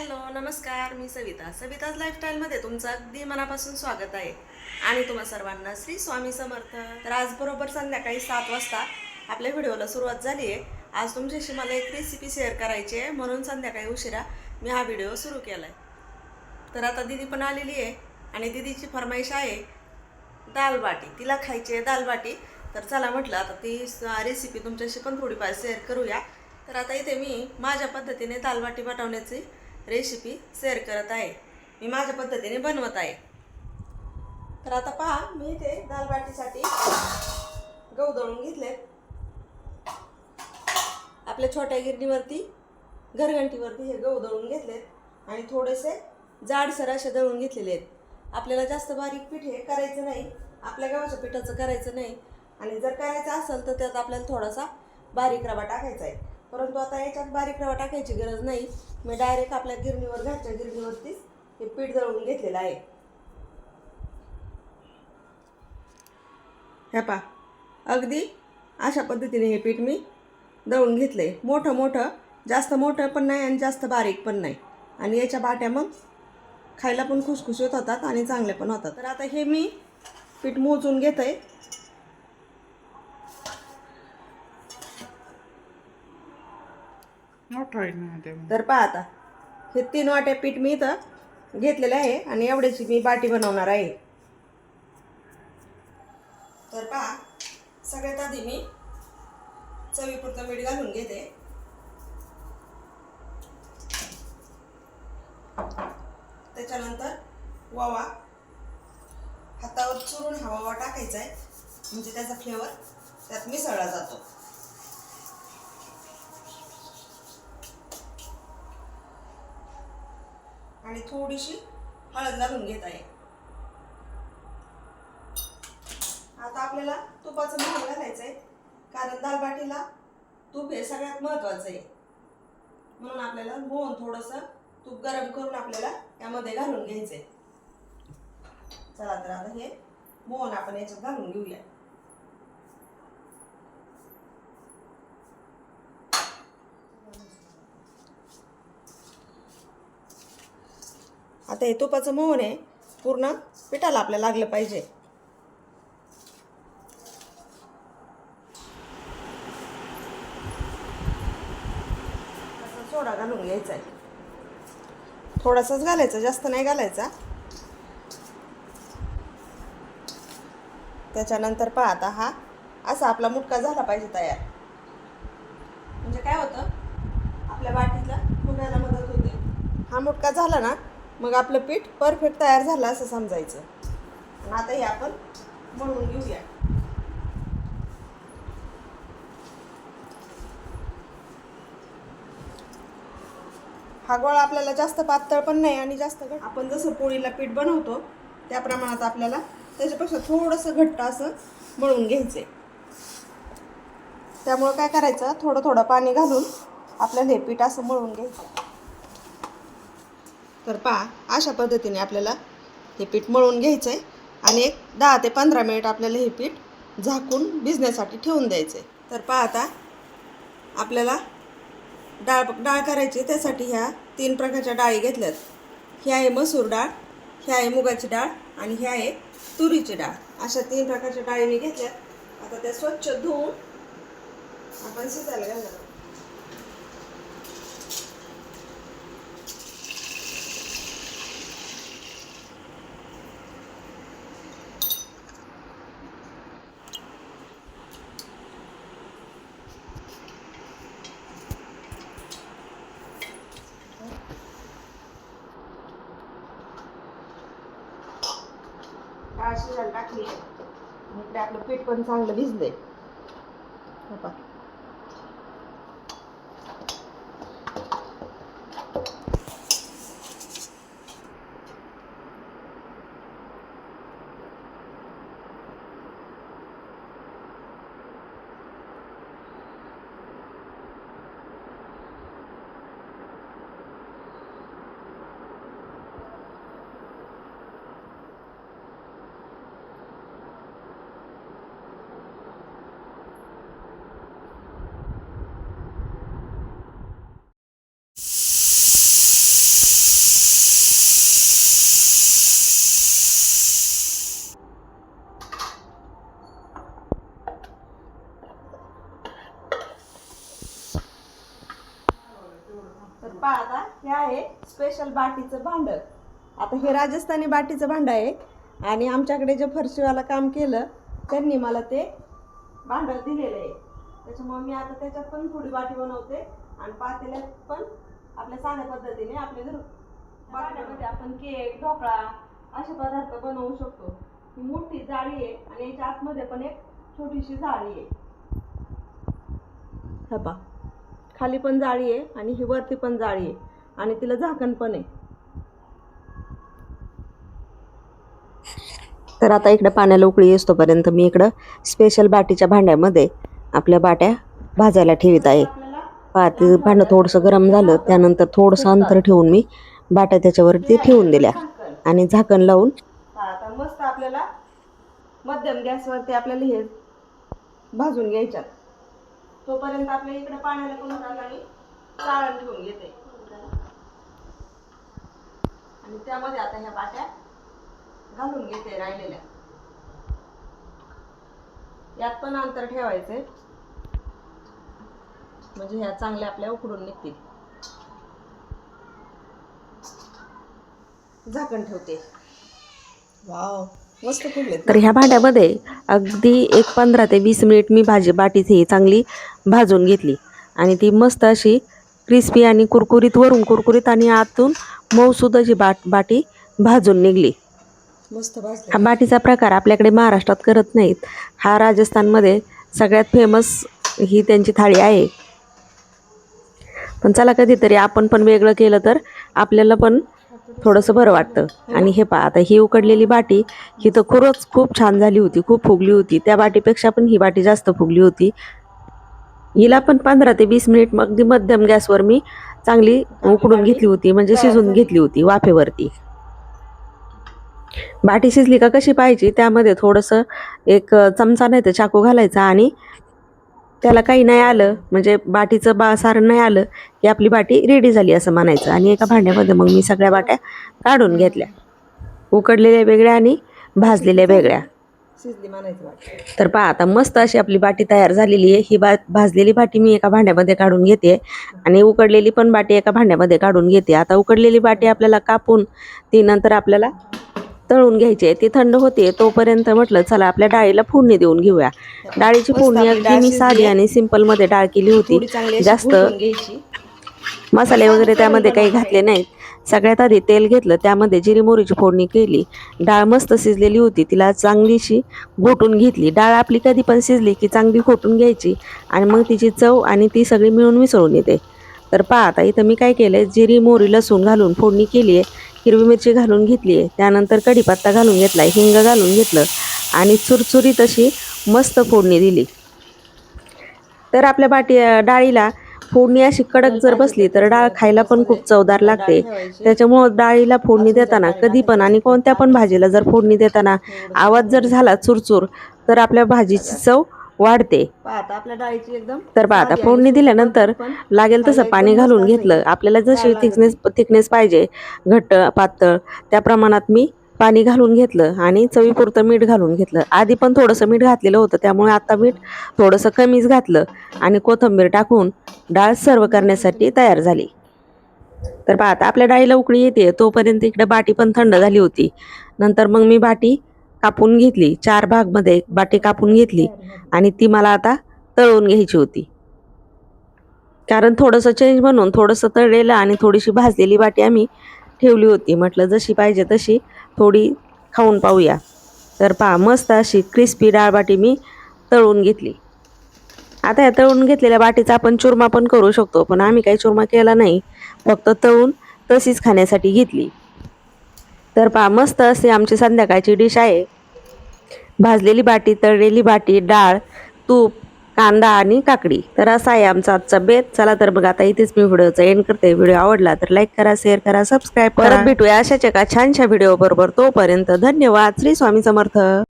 Hello नमस्कार मी सविता. सविताज लाईफस्टाईलमध्ये तुमचं अगदी मनापासून स्वागत आहे. आणि तुम्हा सर्वांना श्री स्वामी समर्थ. तर आज बरोबर संध्याकाळी सात वाजता आपल्या व्हिडिओला सुरुवात झाली आहे. आज तुमच्याशी मला एक रेसिपी शेअर करायची आहे. म्हणून संध्याकाळी उशिरा मी हा व्हिडिओ सुरू केला आहे तर आता दिदी पण आलेली आहे आणि दिदीची फरमाईश आहे दाल बाटी. तिला खायची आहे दाल बाटी. तर चला म्हटलं आता ती रेसिपी तुमच्याशी पण थोडीफार शेअर करूया. तर आता इथे मी माझ्या पद्धतीने दाल बाटी बनवण्याची रेसिपी शेअर करत आहे. मी माझ्या पद्धतीने बनवत आहे. तर आता पहा मी इथे दाल बाटीसाठी गहू दळून घेतले आपल्या छोट्या गिरणीवरती घरघंटीवरती हे गहू दळून घेतलेत आणि थोडेसे जाडसर असे दळून घेतलेले आहेत. आपल्याला जास्त बारीक पीठ हे करायचं नाही. आपल्या गव्हाच्या पिठाचं करायचं नाही. आणि जर करायचं असेल तर त्यात आपल्याला थोडासा बारीक रवा टाकायचा आहे. परंतु आता याच्यात बारीक रवा टाकायची गरज नाही. मी डायरेक्ट आपल्या गिरणीवर घरच्या गिरणीवरतीच हे पीठ दळून घेतलेलं आहे. ह्या पा अगदी अशा पद्धतीने हे पीठ मी दळून घेतलं आहे मोठं मोठं जास्त मोठं पण नाही आणि जास्त बारीक पण नाही. आणि याच्या बाट्या मग खायला पण खुसखुशीत होतात आणि चांगले पण होतात. तर आता हे मी पीठ मोजून घेत आहे मोठं आहे ना ते तर पहा आता. हे तीन वाट्या पीठ मी इथं घेतलेलं आहे आणि एवढ्याची मी बाटी बनवणार आहे. तर पहा सगळ्यात आधी मी चवीपुरतं मीठ घालून घेते. त्याच्यानंतर वावा हातावर चुरून हा वावा टाकायचा आहे. म्हणजे त्याचा फ्लेवर त्यात मिसळला जातो. आणि थोडीशी हळद घालून घेत आहे. आता आपल्याला तुपाचं महाग घालायचं आहे कारण दालबाटीला तूप हे सगळ्यात महत्त्वाचं आहे. म्हणून आपल्याला मोहन थोडंसं तूप गरम करून आपल्याला यामध्ये घालून घ्यायचं आहे चला तर आता हे मोहन आपण याच्यात घालून घेऊया. आता हे तुपाचं मोहन आहे. पूर्ण पिठाला आपल्याला लागलं पाहिजे. सोडा घालून घ्यायचा आहे. थोडासाच घालायचा जास्त नाही घालायचा. त्याच्यानंतर पाहता हा असा आपला मुटका झाला पाहिजे तयार. म्हणजे काय होतं? आपल्या बाटीला फुगायला मदत होते. हा मुटका झाला ना मग आपलं पीठ परफेक्ट तयार झालं असं समजायचं. आता हे आपण मळून घेऊया. हा गोळा आपल्याला जास्त पातळ पण नाही आणि जास्त घट आपण जसं पोळीला पीठ बनवतो त्या प्रमाणात आपल्याला त्याच्यापेक्षा थोडंसं घट्ट असं मळून घ्यायचं आहे त्यामुळं काय करायचं? थोडं थोडं पाणी घालून आपल्याला हे पीठ असं मळून घ्यायचं. तर पहा. अशा पद्धतीने आपल्याला हे पीठ मळून घ्यायचं आहे आणि एक दहा ते पंधरा मिनिट आपल्याला हे पीठ झाकून भिजण्यासाठी ठेवून द्यायचं आहे तर पहा आता आपल्याला डाळ डाळ करायची त्यासाठी ह्या तीन प्रकारच्या डाळी घेतल्यात. ह्या आहे मसूर डाळ ही आहे मुगाची डाळ आणि ह्या आहे तुरीची डाळ. अशा तीन प्रकारच्या डाळी मी घेतल्यात. आता त्या स्वच्छ धुवून आपण शिजायला घालणार डाळ शिजायला टाकली. इकडे आपलं पीठ पण चांगलं भिजलंय. तर पहा आता हे आहे स्पेशल बाटीचं भांड. आता हे राजस्थानी बाटीचं भांड आहे. आणि आमच्याकडे जे फरशीवाला काम केलं त्यांनी मला ते भांड दिलेलं आहे. त्याच्यामुळे मी आता त्याच्यात पण थोडी बाटी बनवते आणि पातेल्यात पण आपल्या साध्या पद्धतीने आपल्या घर बाटीमध्ये आपण केक ढोकळा असे पदार्थ बनवू शकतो. ही मोठी जाळी आहे आणि याच्या आतमध्ये पण एक छोटीशी जाळी आहे. हा खाली पण जाळी आहे आणि ही वरती पण जाळी आहे. आणि तिला झाकण पण आहे. तर आता इकडे पाण्याला उकळी येतोपर्यंत मी इकडं स्पेशल बाटीच्या भांड्यामध्ये आपल्या बाट्या भाजायला ठेवीत आहे. पहा ते भांडं थोडंसं गरम झालं त्यानंतर थोडंसं अंतर ठेवून मी बाट्या त्याच्यावरती ठेवून दिल्या. आणि झाकण लावून आता मस्त आपल्याला मध्यम गॅसवरती आपल्याला हे भाजून घ्यायच्यात. तोपर्यंत आपल्या इकडे पाण्याला पण उकळी आणि चाळण ठेवून घेते. आणि त्यामध्ये आता ह्या बाट्या घालून घेते राहिलेल्या. यात पण अंतर ठेवायचंय म्हणजे ह्या चांगल्या आपल्या उकडून निघतील. झाकण ठेवते. वाव. तर ह्या भांड्यामध्ये अगदी एक पंधरा ते वीस मिनिट मी भाजी बाटीची ही चांगली भाजून घेतली. आणि ती मस्त अशी क्रिस्पी आणि कुरकुरीत वरून कुरकुरीत आणि आतून मऊसूद अशी बाट बाटी भाजून निघली. मस्त हा बाटीचा प्रकार आपल्याकडे महाराष्ट्रात करत नाहीत. हा राजस्थानमध्ये सगळ्यात फेमस ही त्यांची थाळी आहे. पण चला कधीतरी आपण पण वेगळं केलं तर आपल्याला पण थोडंसं बरं वाटतं. आणि हे पहा आता ही उकडलेली बाटी ही तर खरंच खूप छान झाली होती खूप फुगली होती. त्या बाटीपेक्षा पण ही बाटी जास्त फुगली होती. हिला पण पंधरा ते वीस मिनिट अगदी मध्यम गॅसवर मी चांगली उकडून घेतली होती म्हणजे शिजून घेतली होती वाफेवरती. बाटी शिजली का कशी पाहिजे? त्यामध्ये थोडंसं एक चमचा नाही तर चाकू घालायचा आणि त्याला काही नाही आलं म्हणजे बाटीचं बा सारण नाही आलं की आपली बाटी रेडी झाली असं म्हणायचं. आणि एका भांड्यामध्ये मग मी सगळ्या बाट्या काढून घेतल्या. उकडलेल्या वेगळ्या आणि भाजलेल्या वेगळ्या. तर पहा आता मस्त अशी आपली बाटी तयार झालेली आहे. ही बा भाजलेली बाटी मी एका भांड्यामध्ये काढून घेते. आणि उकडलेली पण बाटी एका भांड्यामध्ये काढून घेते. आता उकडलेली बाटी आपल्याला कापून ती नंतर आपल्याला तळून घ्यायची आहे ती थंड होते तोपर्यंत म्हटलं चला आपल्या डाळीला फोडणी देऊन घेऊया. डाळीची फोडणी अगदी मी साधी. आणि सिंपलमध्ये डाळ केली होती. जास्त मसाले वगैरे त्यामध्ये काही घातले नाहीत. सगळ्यात आधी तेल घेतलं त्यामध्ये जिरी मोहरीची फोडणी केली. डाळ मस्त शिजलेली होती तिला चांगलीशी घोटून घेतली. डाळ आपली कधी पण शिजली की चांगली घोटून घ्यायची आणि मग तिची चव आणि ती सगळी मिळून मिसळून येते. तर पहा आता इथं मी काय केलं जिरी मोहरी लसूण घालून फोडणी केली आहे हिरवी मिरची घालून घेतली आहे. त्यानंतर कढीपत्ता घालून घेतला हिंग घालून घेतलं आणि चुरचुरीत अशी मस्त फोडणी दिली. तर आपल्या बाटी डाळीला फोडणी अशी कडक जर बसली तर डाळ खायला पण खूप चवदार लागते. त्याच्यामुळं डाळीला फोडणी देताना कधी पण आणि कोणत्या पण भाजीला जर फोडणी देताना आवाज जर झाला चुरचूर तर आपल्या भाजीची चव वाढते. आता आपल्या डाळीची एकदम तर पहा आता साधी आणि फोडणी दिल्यानंतर लागेल तसं पाणी घालून घेतलं. आपल्याला जशी. थिकनेस थिकनेस पाहिजे घट्ट पातळ त्या प्रमाणात मी पाणी घालून घेतलं आणि चवीपुरतं मीठ घालून घेतलं. आधी पण थोडंसं मीठ घातलेलं होतं त्यामुळे आता मीठ थोडंसं कमीच घातलं आणि कोथिंबीर टाकून डाळ सर्व करण्यासाठी तयार झाली. तर पहा आता आपल्या डाळीला उकळी येते तोपर्यंत इकडे बाटी पण थंड झाली होती. नंतर मग मी बाटी कापून घेतली. चार भागमध्ये बाटी कापून घेतली आणि ती मला आता तळून घ्यायची होती. कारण थोडंसं चेंज म्हणून थोडंसं तळलेलं आणि थोडीशी भाजलेली बाटी आम्ही ठेवली होती. म्हटलं जशी पाहिजे तशी थोडी खाऊन पाहूया. तर पहा मस्त अशी क्रिस्पी डाळ बाटी मी तळून घेतली. आता या तळून घेतलेल्या बाटीचा आपण चुरमा पण करू शकतो पण आम्ही काही चुरमा केला नाही. फक्त तळून तशीच खाण्यासाठी घेतली. तर पहा मस्त असे आमची संध्याकाळची डिश आहे. भाजलेली बाटी तळलेली बाटी डाळ तूप कांदा आणि काकडी. तर असा आहे आमचा आजचा बेत. चला तर मग आता इथेच मी व्हिडिओचा एंड करते. व्हिडिओ आवडला तर लाईक करा शेअर करा सबस्क्राईब करा. परत भेटूया अशाच एका छानशा व्हिडिओ बरोबर. तोपर्यंत धन्यवाद. श्री स्वामी समर्थ.